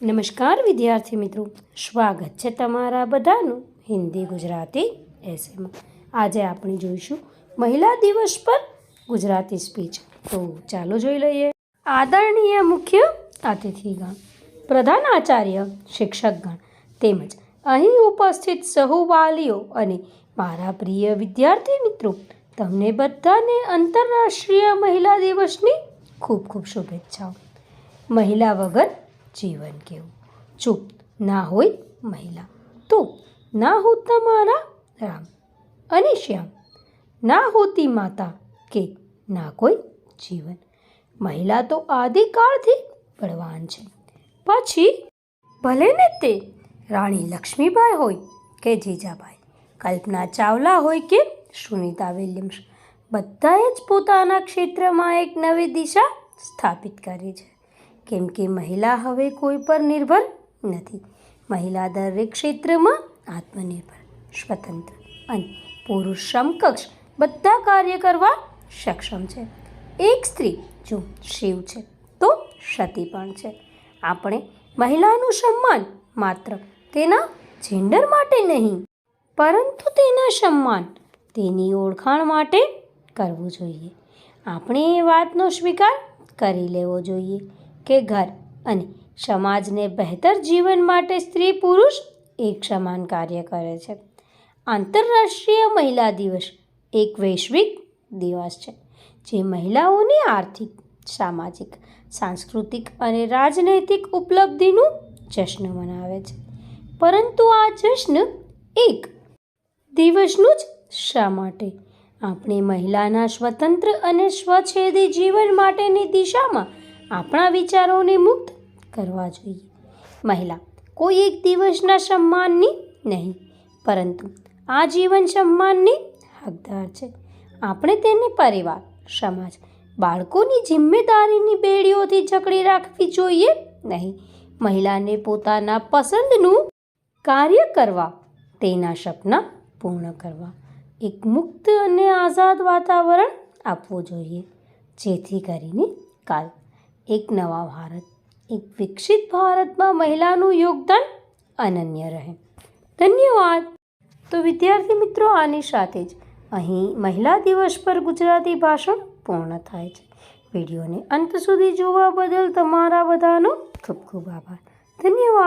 નમસ્કાર વિદ્યાર્થી મિત્રો. સ્વાગત છે તમારા બધાનું હિન્દી ગુજરાતી એસેમાં આજે આપણે જોઈશું મહિલા દિવસ પર ગુજરાતી સ્પીચ. તો ચાલો જોઈ લઈએ. આદરણીય મુખ્ય અતિથિગણ, પ્રધાન આચાર્ય, શિક્ષકગણ તેમજ અહીં ઉપસ્થિત સહુ વાલીઓ અને મારા પ્રિય વિદ્યાર્થી મિત્રો, તમને બધાને આંતરરાષ્ટ્રીય મહિલા દિવસની ખૂબ ખૂબ શુભેચ્છાઓ. મહિલા વગર જીવન કેવું? ચૂપ. ના હોય મહિલા. તો ના હોતા મારા રામ અને શ્યામ. ના હોતી માતા કે ના કોઈ જીવન. મહિલા તો આદિકાળથી બળવાન છે. પછી ભલે ને તે રાણી લક્ષ્મીબાઈ હોય કે જીજાબાઈ, કલ્પના ચાવલા હોય કે સુનિતા વિલિયમ્સ, બધાએ જ પોતાના ક્ષેત્રમાં એક નવી દિશા સ્થાપિત કરી છે. કેમ કે મહિલા હવે કોઈ પર નિર્ભર નથી. મહિલા દરેક ક્ષેત્રમાં આત્મનિર્ભર, સ્વતંત્ર અને પુરુષ સમકક્ષ બધા કાર્ય કરવા સક્ષમ છે. એક સ્ત્રી જો શિવ છે, તો સતી પણ છે. આપણે મહિલાનું સન્માન માત્ર તેના જેન્ડર માટે નહીં, પરંતુ તેના સન્માન, તેની ઓળખાણ માટે કરવું જોઈએ. આપણે એ વાતનો સ્વીકાર કરી લેવો જોઈએ. કે ઘર અને સમાજને બહેતર જીવન માટે સ્ત્રી પુરુષ એક સમાન કાર્ય કરે છે. આંતરરાષ્ટ્રીય મહિલા દિવસ એક વૈશ્વિક દિવસ છે, જે મહિલાઓની આર્થિક, સામાજિક, સાંસ્કૃતિક અને રાજનૈતિક ઉપલબ્ધિનું જશ્ન મનાવે છે. પરંતુ આ જશ્ન એક દિવસનું જ શા માટે? આપણે મહિલાના સ્વતંત્ર અને સ્વછેદી જીવન માટેની દિશામાં આપણા વિચારોને મુક્ત કરવા જોઈએ. મહિલા, કોઈ એક દિવસના સન્માનની નહીં, પરંતુ આ જીવન સન્માનની હકદાર છે. આપણે તેને પરિવાર, સમાજ, બાળકોની જિમ્મેદારીની બેડીઓથી જકડી રાખવી જોઈએ નહીં. મહિલાને પોતાના પસંદનું કાર્ય કરવા, તેના સપના પૂર્ણ કરવા, એક મુક્ત અને આઝાદ વાતાવરણ આપવું જોઈએ. જેથી કરીને કાલ એક નવા ભારત, એક વિકસિત ભારતમાં મહિલાનું યોગદાન અનન્ય રહે. ધન્યવાદ. તો વિદ્યાર્થી મિત્રો, આની સાથે જ અહીં મહિલા દિવસ પર ગુજરાતી ભાષણ પૂર્ણ થાય છે. વિડીયોને અંત સુધી જોવા બદલ તમારા બધાનો ખૂબ ખૂબ આભાર. ધન્યવાદ.